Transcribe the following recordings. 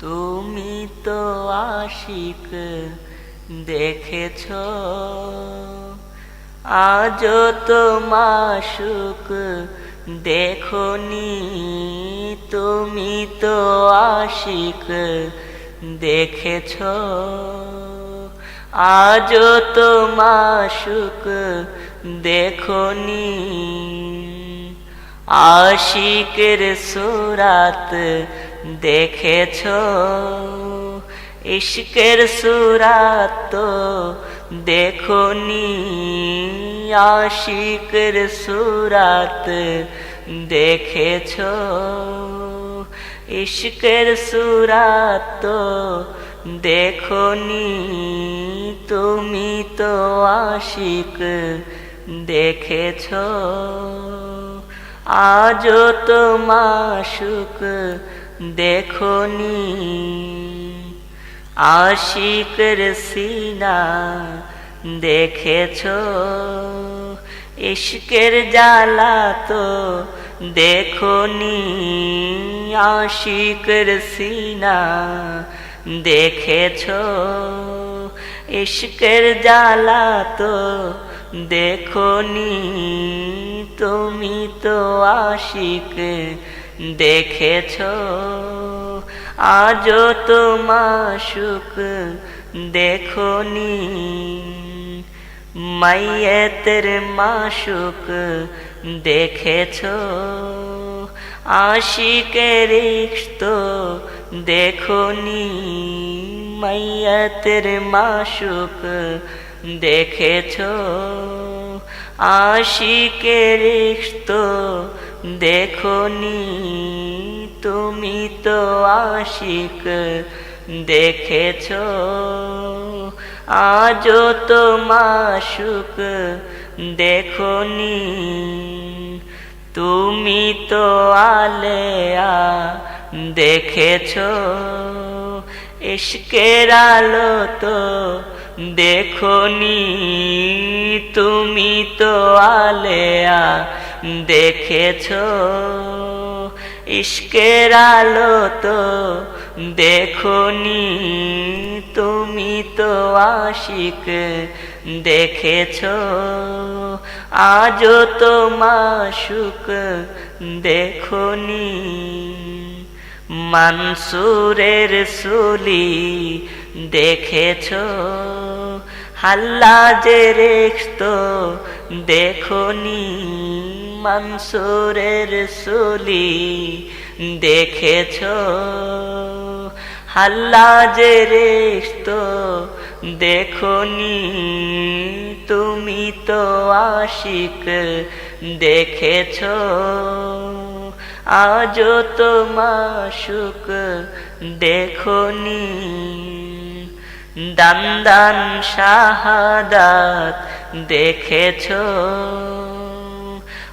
তুমি তো আশিক দেখেছ। আজও তো মাসুক দেখনি। তুমি তো আশিক দেখেছ। আজ তো মাসুক দেখনি। আশিকের সুরাত দেখেছ? ইশকের সুরাত দেখনি। আশিকের সুরাত দেখেছ? ইশকের সুরাত দেখনি। তুমি তো আশিক দেখেছ। আজও তো মাসুক দেখনি, আশিকের সিনা দেখেছ, ইশকের জ্বালা তো দেখনি, আশিকের সিনা দেখেছ, ইশকের জ্বালা তো দেখনি, তুমি তো আশিক দেখেছ? আজও তো মাসুক দেখনি। মাইয়েতের মাসুক দেখেছ? আশিকের তো দেখনি। মাইয়াতের মাসুক দেখেছ? আশিকের তো দেখনি তুমি তো আশিক, দেখেছ। আজও তো মাসুক, দেখনি তুমি তো আলেয়া, দেখেছ। ইশকের আলো তো দেখনি তুমি তো আলেয়া, দেখেছ? ইশকের আলো তো দেখনি তুমি তো আশিক, দেখেছ? আজও তো মাসুক, দেখনি। মানসুরের সুলি দেখেছ? হাল্লা যে রেখত দেখনি। মানসুরের সুলি দেখেছ? হাল্লা যে রেখত দেখনি। তুমি তো আশিক দেখেছ। আজও তো মাসুক দেখনি। দান দান, শাহাদাত দেখেছ।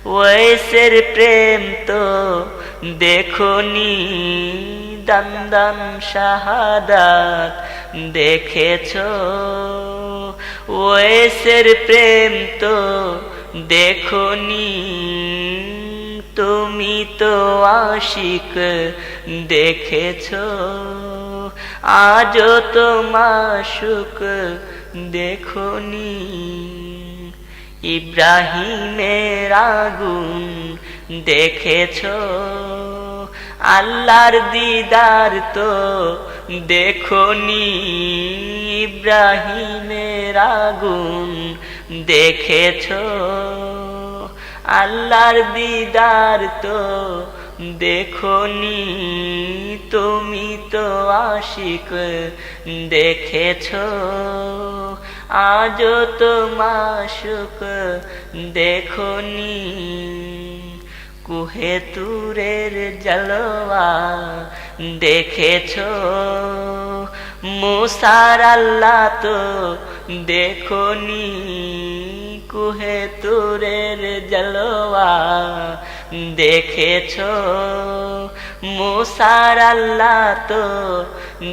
ওয়েসের প্রেম তো দেখনি। দান দান, শাহাদাত দেখেছ। ওয়েসের প্রেম তো দেখনি। তুমি তো আশিক দেখেছ, আজও তো মাসুক দেখনি। ইব্রাহিমের আগুন দেখেছ, আল্লাহর দিদার তো দেখনি। ইব্রাহিমের আগুন দেখেছ আল্লাহর দিদার তো দেখনি, তুমি তো আশিক দেখেছ। আজও তো মাসুক দেখনি, কুহে তুরের জলওয়া দেখেছ। মুসার আল্লাহ তো দেখনি, কুহে তুরের জলওয়া। দেখেছ, মুসার আল্লাহ তো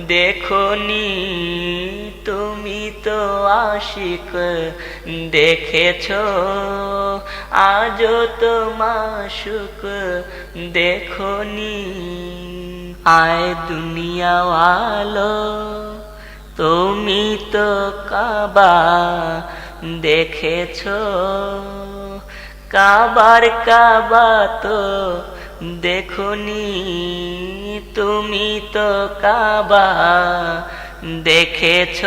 দেখনি, তুমি তো আশিক। দেখেছ, আজও তো মাসুক দেখনি, আয় দুনিয়াওয়ালো। তুমি তো কাবা দেখেছ। কাবার কাবা তো দেখনি। তুমি তো কাবা দেখেছ।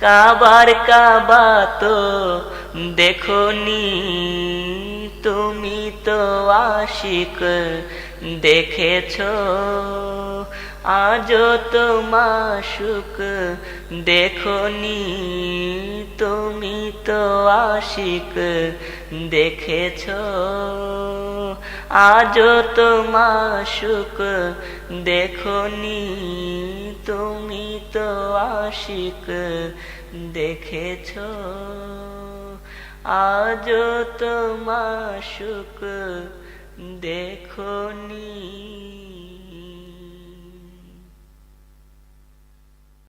কাবার কাবা তো দেখনি। তুমি তো আশিক দেখেছ। আজও তো মাসুক দেখনি। তুমি তো আশিক দেখেছ। আজও তো মাসুক দেখনি। তুমি তো আশিক দেখেছ। আজও তো মাসুক দেখনি।